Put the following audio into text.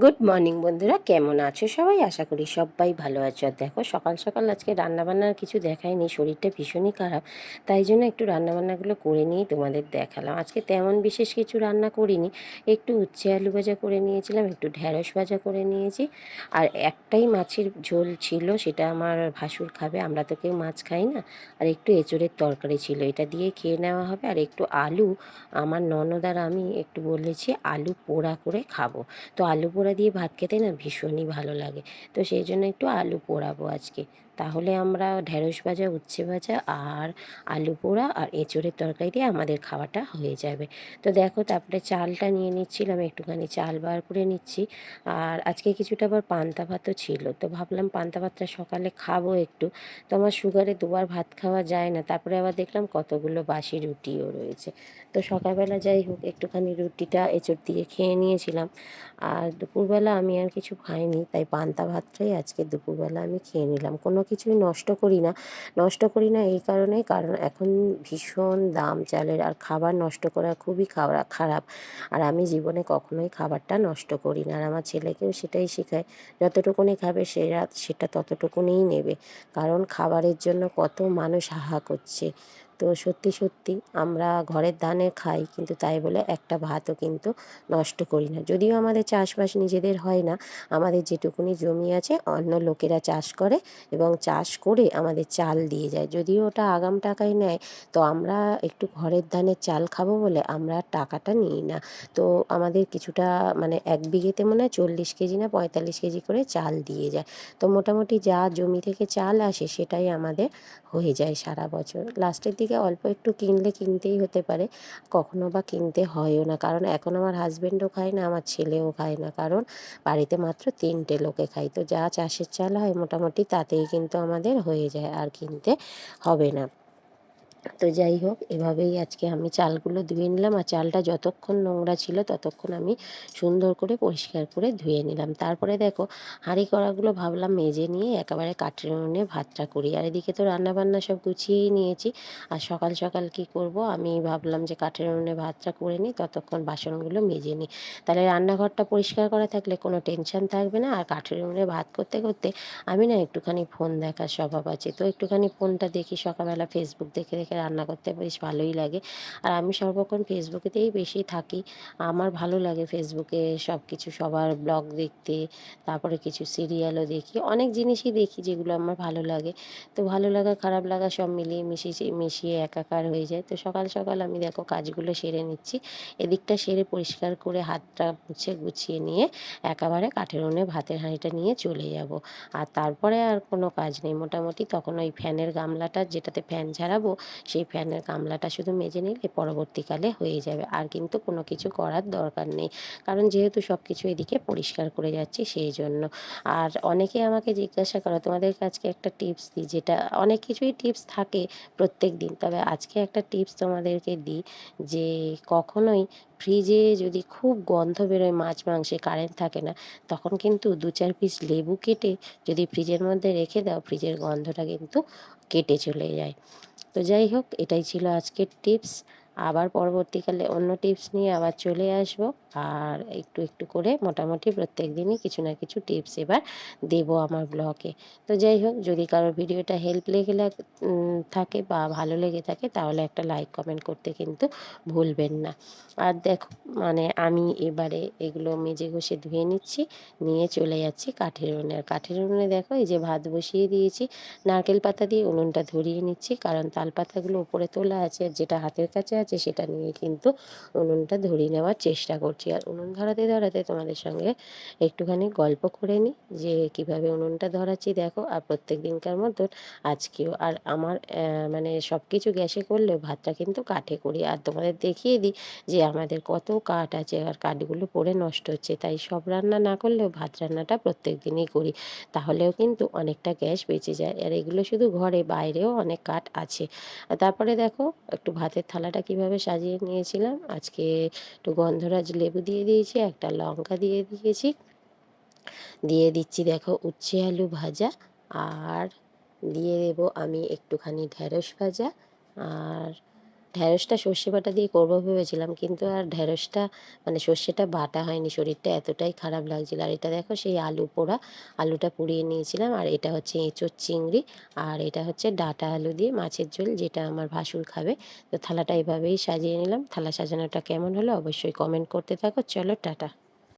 Good morning বন্ধুরা। কেমন আছো সবাই? আশা করি সবাই ভালো আছো। আর দেখো, সকাল সকাল আজকে রান্নাবান্নার কিছু দেখায়নি শরীরটা ভীষণই খারাপ, তাই জন্য একটু রান্নাবান্নাগুলো করে নিয়েই তোমাদের দেখালাম। আজকে তেমন বিশেষ কিছু রান্না করিনি, একটু উচ্ছে আলু ভাজা করে নিয়েছিলাম, একটু ঢ্যাঁড়স ভাজা করে নিয়েছি, আর একটাই মাছের ঝোল ছিল, সেটা আমার ভাসুর খাবে, আমরা তো কেউ মাছ খাই না, আর একটু এঁচড়ের তরকারি ছিল, এটা দিয়ে খেয়ে নেওয়া হবে, আর একটু আলু, আমার ননদ আর আমি একটু বলেছি, আলু পোড়া করে খাব। তো আলু পোড়া দিয়ে ভাত খেতে না ভীষণই ভালো লাগে। তো সেই জন্য একটু আলু পোড়াবো আজকে। তাহলে আমরা ঢ্যাঁড়স ভাজা, উচ্ছে ভাজা আর আলু পোড়া আর এঁচড়ের তরকারি দিয়ে আমাদের খাওয়াটা হয়ে যাবে। তো দেখো তারপরে চালটা নিয়ে নিচ্ছিলাম, একটুখানি চাল বার করে নিচ্ছি। আর আজকে কিছুটা আবার পান্তা ভাতও ছিল, তো ভাবলাম পান্তা ভাতটা সকালে খাব একটু। তো আমার সুগারে দুবার ভাত খাওয়া যায় না, তারপরে আবার দেখলাম কতগুলো বাসি রুটিও রয়েছে। তো সকালবেলা যাই হোক, একটুখানি রুটিটা এঁচড় দিয়ে খেয়ে নিয়েছিলাম। আর দুপুরবেলা আমি আর কিছু খাইনি, তাই পান্তা ভাতটাই আজকে দুপুরবেলা আমি খেয়ে নিলাম। কোনো কিছুই নষ্ট করি না। নষ্ট করি না এই কারণে, কারণ এখন ভীষণ দাম চালের আর খাবার নষ্ট করা খুবই খাওয়া খারাপ। আর আমি জীবনে কখনোই খাবারটা নষ্ট করি না। আর আমার ছেলেকেও সেটাই শেখায়, যতটুকুনি খাবে সেরা সেটা ততটুকুনিই নেবে। কারণ খাবারের জন্য কত মানুষ হাহা করছে। তো সত্যি সত্যি আমরা ঘরের ধানে খাই, কিন্তু তাই বলে একটা ভাতও কিন্তু নষ্ট করি না। যদিও আমাদের চাষবাস নিজেদের হয় না, আমাদের যেটুকুনি জমি আছে অন্য লোকেরা চাষ করে এবং চাষ করে আমাদের চাল দিয়ে যায়। যদিও ওটা আগাম টাকায় নেয়, তো আমরা একটু ঘরের ধানের চাল খাব বলে আমরা টাকাটা নিই না। তো আমাদের কিছুটা মানে এক বিঘেতে মনে হয় চল্লিশ কেজি না পঁয়তাল্লিশ কেজি করে চাল দিয়ে যায়। তো মোটামুটি যা জমি থেকে চাল আসে সেটাই আমাদের হয়ে যায় সারা বছর। লাস্টের দিকে অল্প একটু কিনলে কিনতেই হতে পারে। কখনো বা কিনতে হয়ও না। কারণ এখন আমার হাজব্যান্ডও খায় না, আমার ছেলেও খায় না। কারণ বাড়িতে মাত্র তিনটে লোকে খাই তো যা চাষের চাল হয় মোটামুটি তাতেই কিন্তু আমাদের হয়ে যায়। আর কিনতে হবে না। তো যাই হোক, এভাবেই আজকে আমি চালগুলো ধুয়ে নিলাম আর চালটা যতক্ষণ নোংরা ছিল ততক্ষণ আমি সুন্দর করে পরিষ্কার করে ধুয়ে নিলাম। তারপরে দেখো, হাঁড়ি কড়াগুলো ভাবলাম মেজে নিয়ে একেবারে কাঠের উনুনে ভাতটা করি। আর এদিকে তো রান্নাবান্না সব গুছিয়েই নিয়েছি। আর সকাল সকাল কি করব, আমি ভাবলাম যে কাঠের উনুনে ভাতটা করে নিই, ততক্ষণ বাসনগুলো মেজে নিই। তাহলে রান্নাঘরটা পরিষ্কার করা থাকলে কোনো টেনশন থাকবে না। আর কাঠের উনুনে ভাত করতে করতে আমি না একটুখানি ফোন দেখার স্বভাব আছে। তো একটুখানি ফোনটা দেখি, সকালবেলা ফেসবুক দেখে দেখে রান্না করতে বেশ ভালোই লাগে। আর আমি সর্বক্ষণ ফেসবুকেতেই বেশি থাকি। আমার ভালো লাগে ফেসবুকে সব কিছু সবার ব্লগ দেখতে, তারপরে কিছু সিরিয়ালও দেখি। অনেক জিনিসই দেখি যেগুলো আমার ভালো লাগে। তো ভালো লাগা, খারাপ লাগা সব মিলিয়ে মিশিয়ে মিশিয়ে একাকার হয়ে যায়। তো সকাল সকাল আমি দেখো কাজগুলো সেরে নিচ্ছি। এদিকটা সেরে পরিষ্কার করে হাতটা মুছে গুছিয়ে নিয়ে একেবারে কাঠের উনুনে ভাতের হাঁড়িটা নিয়ে চলে যাব। আর তারপরে আর কোনো কাজ নেই। মোটামুটি তখন ওই ফ্যানের গামলাটা যেটাতে ফ্যান ঝাড়াবো সেই ফ্যানের গামলাটা শুধু মেজে নিলে পরবর্তীকালে হয়ে যাবে। আর কিন্তু কোনো কিছু করার দরকার নেই। কারণ যেহেতু সব কিছু এদিকে পরিষ্কার করে যাচ্ছি সেই জন্য। আর অনেকে আমাকে জিজ্ঞাসা করো তোমাদের কাছকে একটা টিপস দিই। যেটা অনেক কিছুই টিপস থাকে প্রত্যেক দিন। তবে আজকে একটা টিপস তোমাদেরকে দিই যে, কখনোই ফ্রিজে যদি খুব গন্ধ বেরোয়, মাছ মাংসে কারেন্ট থাকে না, তখন কিন্তু দু চার পিস লেবু কেটে যদি ফ্রিজের মধ্যে রেখে দাও, ফ্রিজের গন্ধটা কিন্তু কেটে চলে যায়। তো যাই হোক, এটাই ছিল আজকের টিপস আবার পরবর্তীকালে অন্য টিপস নিয়ে আবার চলে আসব। আর একটু একটু করে মোটামুটি প্রত্যেক দিনই কিছু না কিছু টিপস এবার দেব আমার ব্লগে। তো যাই হোক, যদি কারোর ভিডিওটা হেল্প লেগে থাকে বা ভালো লেগে থাকে, তাহলে একটা লাইক, কমেন্ট করতে কিন্তু ভুলবেন না। আর দেখো মানে আমি এবারে এগুলো মেজে ঘষে ধুয়ে নিচ্ছি, নিয়ে চলে যাচ্ছি কাঠের উনুনে। আর কাঠের উনুনে দেখো, এই যে ভাত বসিয়ে দিয়েছি, নারকেল পাতা দিয়ে উনুনটা ধরিয়ে নিচ্ছি, কারণ তাল পাতাগুলো উপরে তোলা আছে, আর যেটা হাতের কাছে আছে, সেটা নিয়ে কিন্তু উনুনটা ধরিয়ে নেওয়ার চেষ্টা করছি। আর উনুন ধরাতে ধরাতে তোমাদের সঙ্গে একটুখানি গল্প করে নিই যে কীভাবে উনুনটা ধরাচ্ছি দেখো আর প্রত্যেক দিনকার মতন আজকেও আর আমার মানে সব কিছু গ্যাসে করলেও ভাতটা কিন্তু কাঠে করি। আর তোমাদের দেখিয়ে দিই যে আমাদের কত কাঠ আছে আর কাঠগুলো পড়ে নষ্ট হচ্ছে, তাই সব রান্না না করলেও ভাত রান্নাটা প্রত্যেক দিনই করি। তাহলেও কিন্তু অনেকটা গ্যাস বেঁচে যায়। আর এগুলো শুধু ঘরে বাইরেও অনেক কাঠ আছে। আর তারপরে দেখো একটু ভাতের থালাটা কীভাবে সাজিয়ে নিয়েছিলাম, আজকে একটু গন্ধরাজ লেবু দিয়ে দিয়েছি, একটা লঙ্কা দিয়ে দিয়েছি। দিয়ে দিচ্ছি দেখো উচ্ছে আলু ভাজা, আর দিয়ে দেবো আমি একটুখানি ঢ্যাঁড়স ভাজা, আর ঢ্যাঁড়সটা সর্ষে বাটা দিয়ে করব ভেবেছিলাম, কিন্তু আর ঢ্যাঁড়সটা মানে সর্ষেটা বাটা হয়নি, শরীরটা এতটাই খারাপ লাগছিল। আর এটা দেখো সেই আলু পোড়া, আলুটা পুড়িয়ে নিয়েছিলাম, আর এটা হচ্ছে এঁচোর চিংড়ি, আর এটা হচ্ছে ডাটা আলু দিয়ে মাছের ঝোল, যেটা আমার ভাসুর খাবে। তো থালাটা এভাবেই সাজিয়ে নিলাম। থালা সাজানোটা কেমন হলো অবশ্যই কমেন্ট করতে থাকো। চলো, টাটা।